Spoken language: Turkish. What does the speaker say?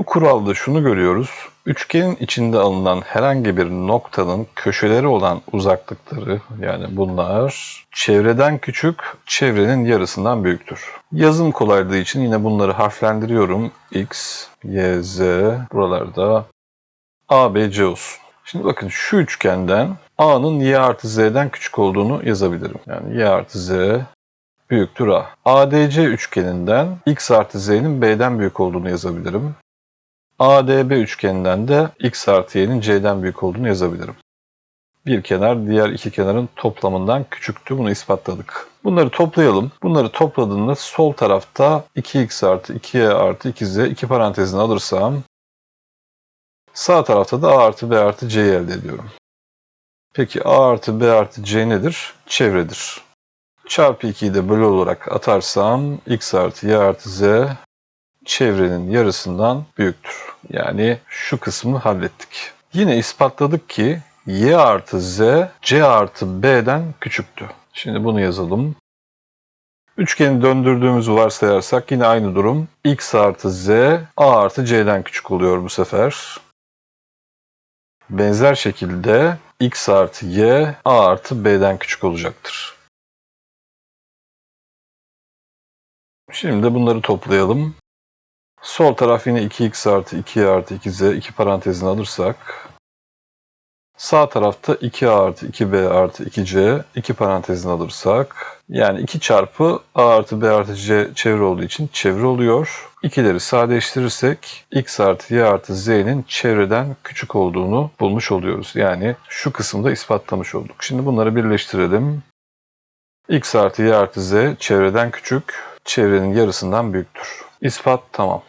Bu kuralda şunu görüyoruz. Üçgenin içinde alınan herhangi bir noktanın köşeleri olan uzaklıkları yani bunlar çevreden küçük, çevrenin yarısından büyüktür. Yazım kolaylığı için yine bunları harflendiriyorum. X, Y, Z buralarda A, B, C olsun. Şimdi bakın şu üçgenden A'nın Y artı Z'den küçük olduğunu yazabilirim. Yani Y artı Z büyüktür A. ADC üçgeninden X artı Z'nin B'den büyük olduğunu yazabilirim. ADB üçgeninden de X artı Y'nin C'den büyük olduğunu yazabilirim. Bir kenar diğer iki kenarın toplamından küçüktü. Bunu ispatladık. Bunları toplayalım. Bunları topladığında sol tarafta 2x artı 2y artı 2z iki parantezini alırsam sağ tarafta da a artı b artı c'yi elde ediyorum. Peki a artı b artı c nedir? Çevredir. Çarpı 2'yi de bölü olarak atarsam x artı y artı z çevrenin yarısından büyüktür. Yani şu kısmını hallettik. Yine ispatladık ki y artı z c artı b'den küçüktü. Şimdi bunu yazalım. Üçgeni döndürdüğümüzü varsayarsak yine aynı durum. x artı z a artı c'den küçük oluyor bu sefer. Benzer şekilde x artı y a artı b'den küçük olacaktır. Şimdi bunları toplayalım. Sol taraf yine 2x artı 2y artı 2z iki parantezini alırsak sağ tarafta 2a artı 2b artı 2c iki parantezini alırsak yani 2 çarpı a artı b artı c çevre olduğu için çevre oluyor. İkileri sadeleştirirsek x artı y artı z'nin çevreden küçük olduğunu bulmuş oluyoruz. Yani şu kısımda ispatlamış olduk. Şimdi bunları birleştirelim. x artı y artı z çevreden küçük, çevrenin yarısından büyüktür. İspat tamam.